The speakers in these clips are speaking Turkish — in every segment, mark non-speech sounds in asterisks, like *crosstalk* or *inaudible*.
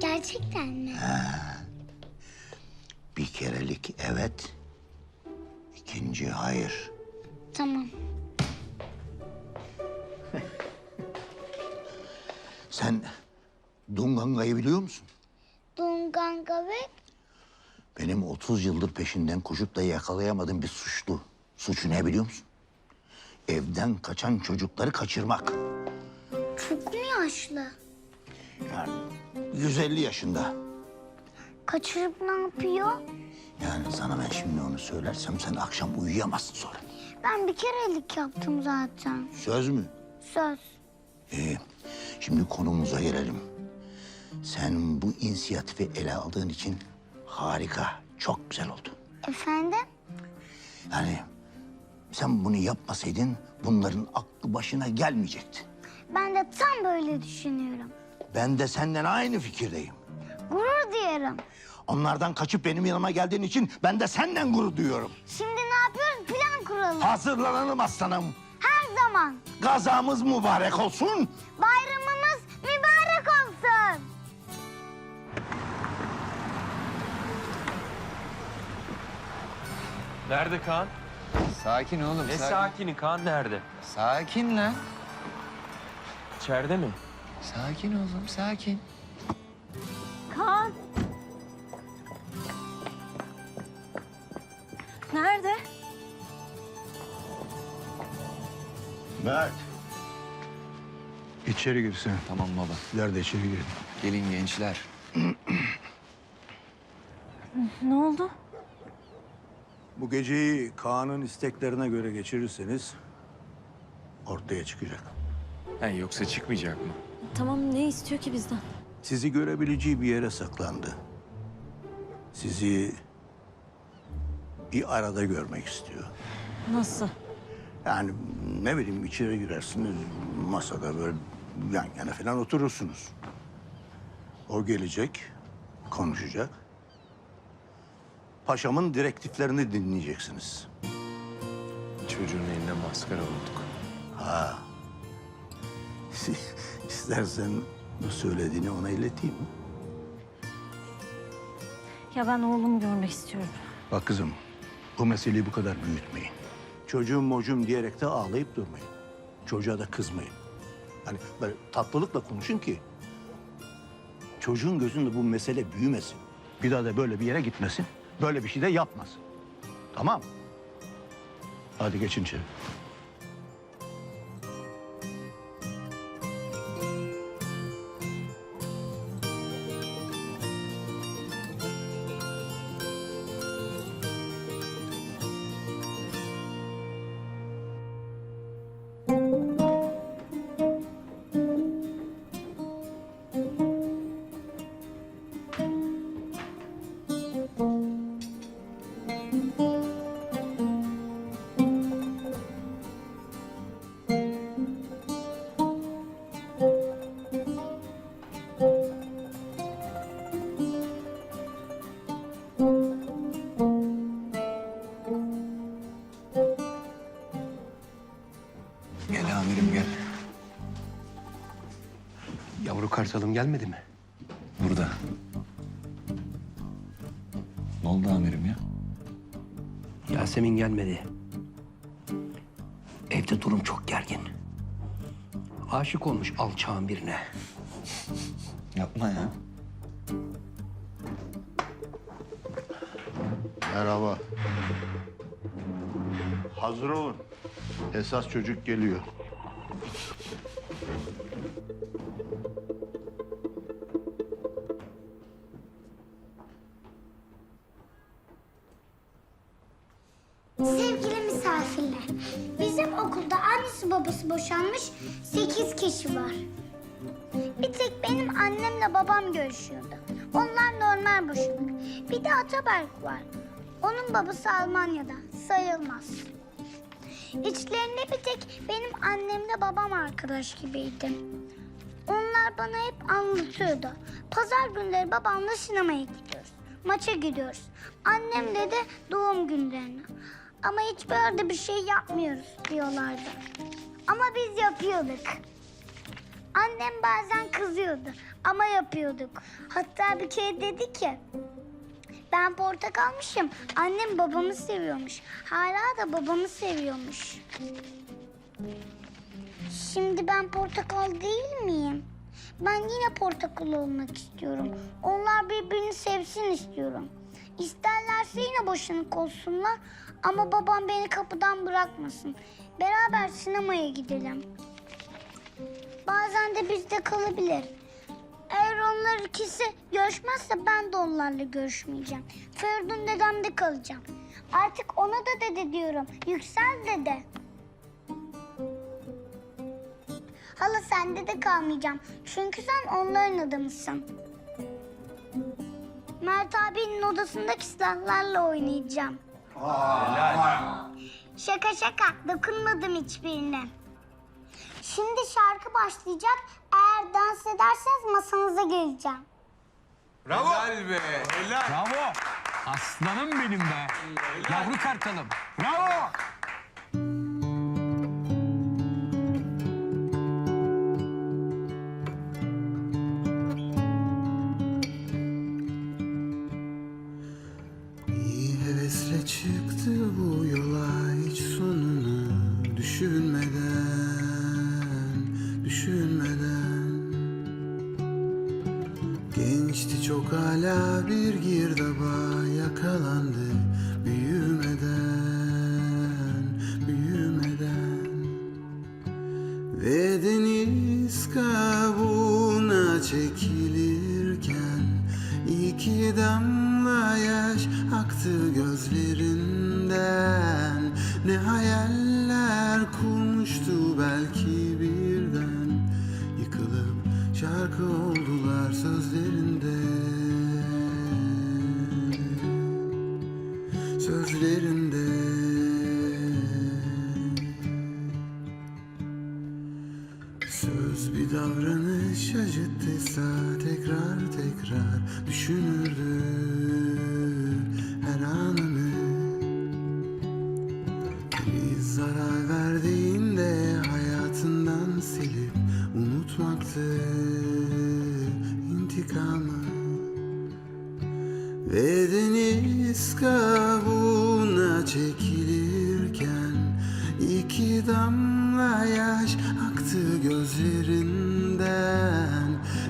Gerçekten mi? Bir kerelik evet, ikinci hayır. Tamam. *laughs* Sen Dunganga'yı biliyor musun? Dunganga ve Benim 30 yıldır peşinden koşup da yakalayamadığım bir suçlu. Suçu ne biliyor musun? Evden kaçan çocukları kaçırmak. çok mu yaşlı? Yani 150 yaşında. Kaçırıp ne yapıyor? Yani sana ben şimdi onu söylersem sen akşam uyuyamazsın sonra. Ben bir kerelik yaptım zaten. Söz mü? Söz. İyi. Şimdi konumuza gelelim. Sen bu inisiyatifi ele aldığın için harika, çok güzel oldu. Efendim? Yani sen bunu yapmasaydın bunların aklı başına gelmeyecekti. Ben de tam böyle düşünüyorum. Ben de senden aynı fikirdeyim. Gurur duyarım. Onlardan kaçıp benim yanıma geldiğin için ben de senden gurur duyuyorum. Şimdi ne yapıyoruz? Plan kuralım. Hazırlanalım aslanım. Her zaman. Gazamız mübarek olsun. Bayramımız mübarek olsun. Nerede Kaan? Sakin oğlum. Ne sakin. sakini Kaan nerede? Sakin lan. İçeride mi? Sakin oğlum sakin. Kaan. Nerede? Mert. İçeri girsin. Tamam baba. Sizler de içeri girin. Gelin gençler. Ne oldu? Bu geceyi Kaan'ın isteklerine göre geçirirseniz ortaya çıkacak. Ha, yoksa çıkmayacak mı? Tamam ne istiyor ki bizden? Sizi görebileceği bir yere saklandı. Sizi bir arada görmek istiyor. Nasıl? Yani ne bileyim içeri girersiniz masada böyle yan yana falan oturursunuz. O gelecek, konuşacak. Paşamın direktiflerini dinleyeceksiniz. Çocuğun eline maskara olduk. *laughs* İstersen bu söylediğini ona ileteyim. Ya ben oğlumu görmek istiyorum. Bak kızım, bu meseleyi bu kadar büyütmeyin. Çocuğum mocum diyerek de ağlayıp durmayın. Çocuğa da kızmayın. Hani böyle tatlılıkla konuşun ki... ...çocuğun gözünde bu mesele büyümesin. Bir daha da böyle bir yere gitmesin. Böyle bir şey de yapmasın. Tamam. Hadi geçin içeri. Kartalım gelmedi mi? Burada. Ne oldu amirim ya? Yasemin gelmedi. Evde durum çok gergin. Aşık olmuş alçağın birine. Yapma ya. Merhaba. Hazır olun. Esas çocuk geliyor. Bizim okulda annesi babası boşanmış sekiz kişi var. Bir tek benim annemle babam görüşüyordu. Onlar normal boşanık. Bir de Ataberk var. Onun babası Almanya'dan, sayılmaz. İçlerinde bir tek benim annemle babam arkadaş gibiydi. Onlar bana hep anlatıyordu. Pazar günleri babamla sinemaya gidiyoruz. Maça gidiyoruz. Annemle de doğum günlerine. Ama hiçbir yerde bir şey yapmıyoruz diyorlardı. Ama biz yapıyorduk. Annem bazen kızıyordu ama yapıyorduk. Hatta bir kere dedi ki ben portakalmışım. Annem babamı seviyormuş. Hala da babamı seviyormuş. Şimdi ben portakal değil miyim? Ben yine portakal olmak istiyorum. Onlar birbirini sevsin istiyorum. İsterlerse yine boşanık olsunlar ama babam beni kapıdan bırakmasın. Beraber sinemaya gidelim. Bazen de bizde kalabilir. Eğer onlar ikisi görüşmezse ben de onlarla görüşmeyeceğim. Feridun dedemde kalacağım. Artık ona da dede diyorum. Yüksel dede. Hala sende de kalmayacağım. Çünkü sen onların adamısın. Mert abinin odasındaki silahlarla oynayacağım. Şaka şaka. Dokunmadım hiçbirine. Şimdi şarkı başlayacak. Eğer dans ederseniz masanıza geleceğim. Bravo. Aslanım benim be. Yavru kartalım. Bravo. Hevesle çıktı bu yola hiç sonunu düşünmeden, düşünmeden. Gençti çok hala bir girdaba yakalandı büyümeden, büyümeden. Ve deniz kabuğuna çekilirken şarkı oldular sözlerinde. Sözlerinde. Söz bir davranış acıttıysa tekrar tekrar düşünürdü iki damla yaş aktı gözlerinden.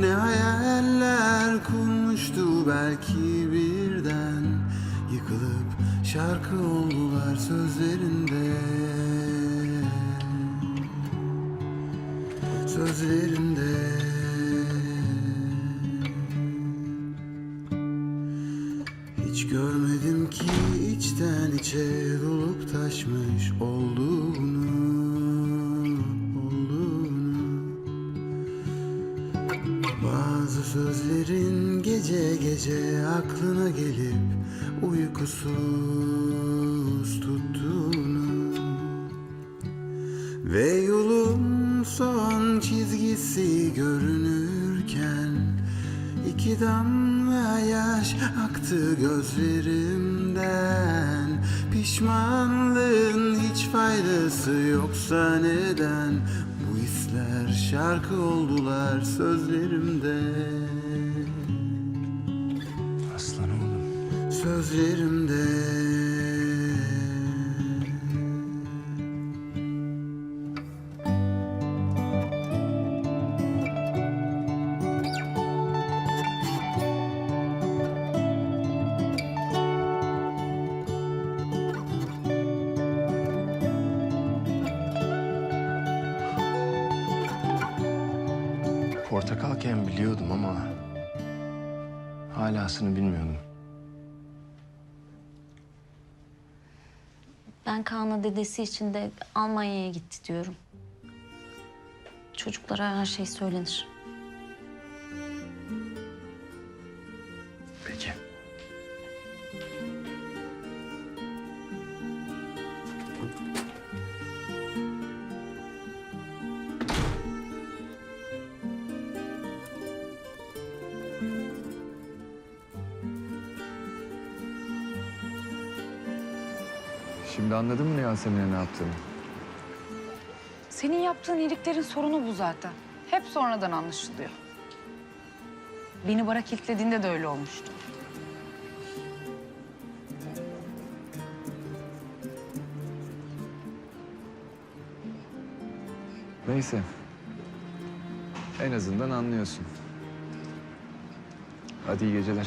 Ne hayaller kurmuştu belki birden. Yıkılıp şarkı oldular sözlerinde. Sözlerinde. Hiç görmedim ki içten içe dolup taşmış olduğunu, sözlerin gece gece aklına gelip uykusuz tuttuğunu. Ve yolun son çizgisi görünürken iki damla yaş aktı gözlerimden Pişmanlığın hiç faydası yoksa neden hisler şarkı oldular sözlerimde Aslanım oğlum. Sözlerimde Portakalken biliyordum ama... ...halasını bilmiyordum. Ben Kaan'a dedesi için de Almanya'ya gitti diyorum. Çocuklara her şey söylenir. Şimdi anladın mı Yasemin'e ne yaptığını? Senin yaptığın iyiliklerin sorunu bu zaten. Hep sonradan anlaşılıyor. Beni bara kilitlediğinde de öyle olmuştu. Neyse. En azından anlıyorsun. Hadi iyi geceler.